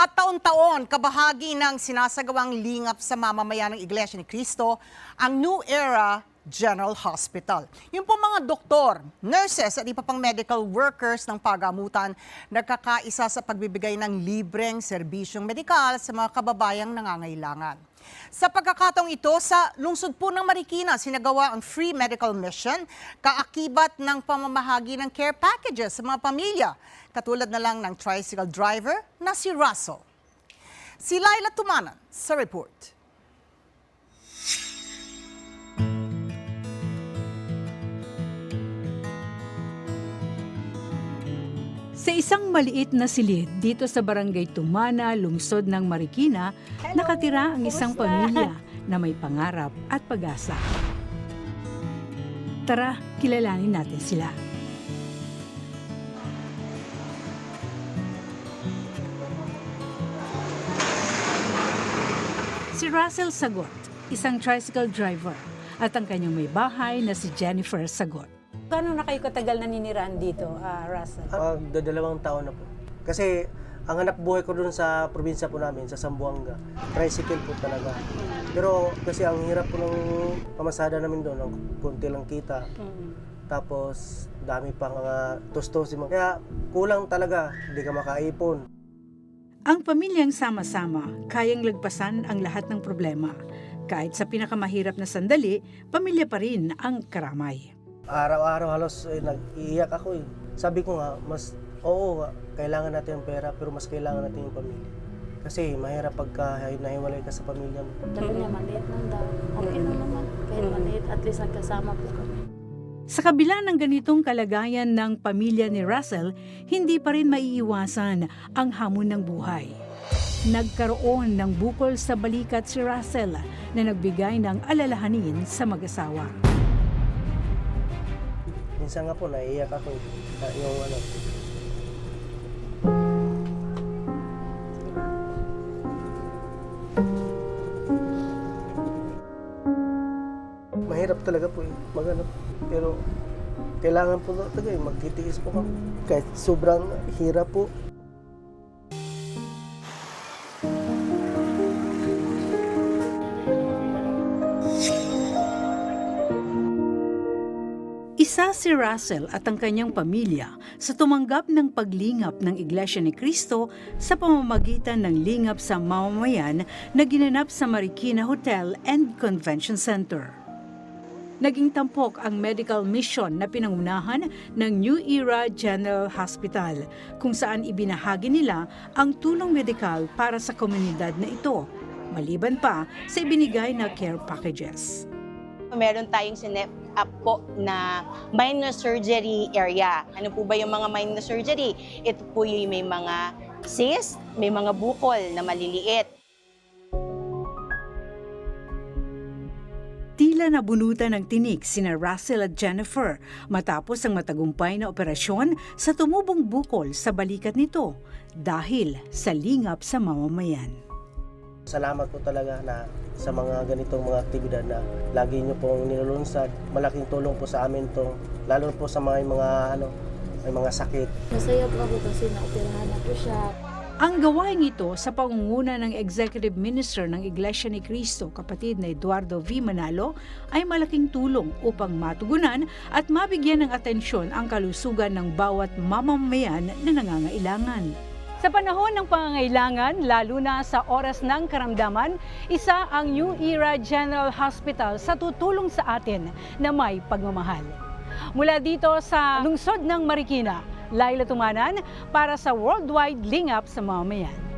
At taon-taon, kabahagi ng sinasagawang lingap sa mamamayan ng Iglesia ni Cristo, ang New Era General Hospital. Yung po mga doktor, nurses at iba pang medical workers ng pagamutan nagkakaisa sa pagbibigay ng libreng serbisyong medikal sa mga kababayang nangangailangan. Sa pagkakataong ito, sa lungsod po ng Marikina, sinagawa ang free medical mission, kaakibat ng pamamahagi ng care packages sa mga pamilya, katulad na lang ng tricycle driver na si Russell. Si Laila Tumanan sa report. Sa isang maliit na silid dito sa barangay Tumana, lungsod ng Marikina, nakatira ang isang pamilya na may pangarap at pag-asa. Tara, kilalanin natin sila. Si Russell Sagot, isang tricycle driver, at ang kanyang may bahay na si Jennifer Sagot. Gano'n na kayo katagal naniniraan dito, ah, Russell? Magdadalawang taon na po. Kasi ang hanap buhay ko doon sa probinsya po namin, sa Zamboanga, tricycle po talaga. Pero kasi ang hirap po ng pamasada namin doon, ang konti lang kita. Tapos dami pa mga tustos. Kaya kulang talaga, hindi ka makaipon. Ang pamilyang sama-sama, kayang lagpasan ang lahat ng problema. Kahit sa pinakamahirap na sandali, pamilya pa rin ang karamay. Araw-araw halos eh, nag-iiyak ako eh. Sabi ko nga, mas oo nga, kailangan natin ng pera pero mas kailangan natin yung pamilya. Kasi mahirap pagka nahiwalay ka sa pamilya mo. Sabi niya, maliit lang daw. Okay na naman. Kahit maliit, at least nagkasama po kami. Sa kabila ng ganitong kalagayan ng pamilya ni Russell, hindi pa rin maiiwasan ang hamon ng buhay. Nagkaroon ng bukol sa balikat si Russell na nagbigay ng alalahanin sa mag-asawa. Minsan nga po, naiiyak ako. Na- Yung ano, mahirap talaga po eh, maghanap. Pero kailangan po talaga eh, magtitiis po kami. Kahit sobrang hirap po. Isa si Russell at ang kanyang pamilya sa tumanggap ng paglingap ng Iglesia ni Cristo sa pamamagitan ng lingap sa mamamayan na ginanap sa Marikina Hotel and Convention Center. Naging tampok ang medical mission na pinangunahan ng New Era General Hospital kung saan ibinahagi nila ang tulong medikal para sa komunidad na ito, maliban pa sa ibinigay na care packages. meron tayong sinep up po na minor surgery area. Ano po ba yung mga minor surgery? Ito po yung may mga cyst, may mga bukol na maliliit. Tila nabunutan ng tinik sina Russell at Jennifer matapos ang matagumpay na operasyon sa tumubong bukol sa balikat nito dahil sa lingap sa mamamayan. Salamat po talaga na sa mga ganitong mga aktibidad na lagi nyo pong nilulunsad. Malaking tulong po sa amin to, lalo po sa mga, mga ano, may mga sakit. Masaya po ako kasi naoperahan na po siya. Ang gawain ito sa pangunguna ng Executive Minister ng Iglesia ni Cristo, kapatid na Eduardo V. Manalo, ay malaking tulong upang matugunan at mabigyan ng atensyon ang kalusugan ng bawat mamamayan na nangangailangan. Sa panahon ng pangangailangan, lalo na sa oras ng karamdaman, isa ang New Era General Hospital sa tutulong sa atin na may pagmamahal. Mula dito sa lungsod ng Marikina, Laila Tumanan para sa Worldwide Lingap sa Mamamayan.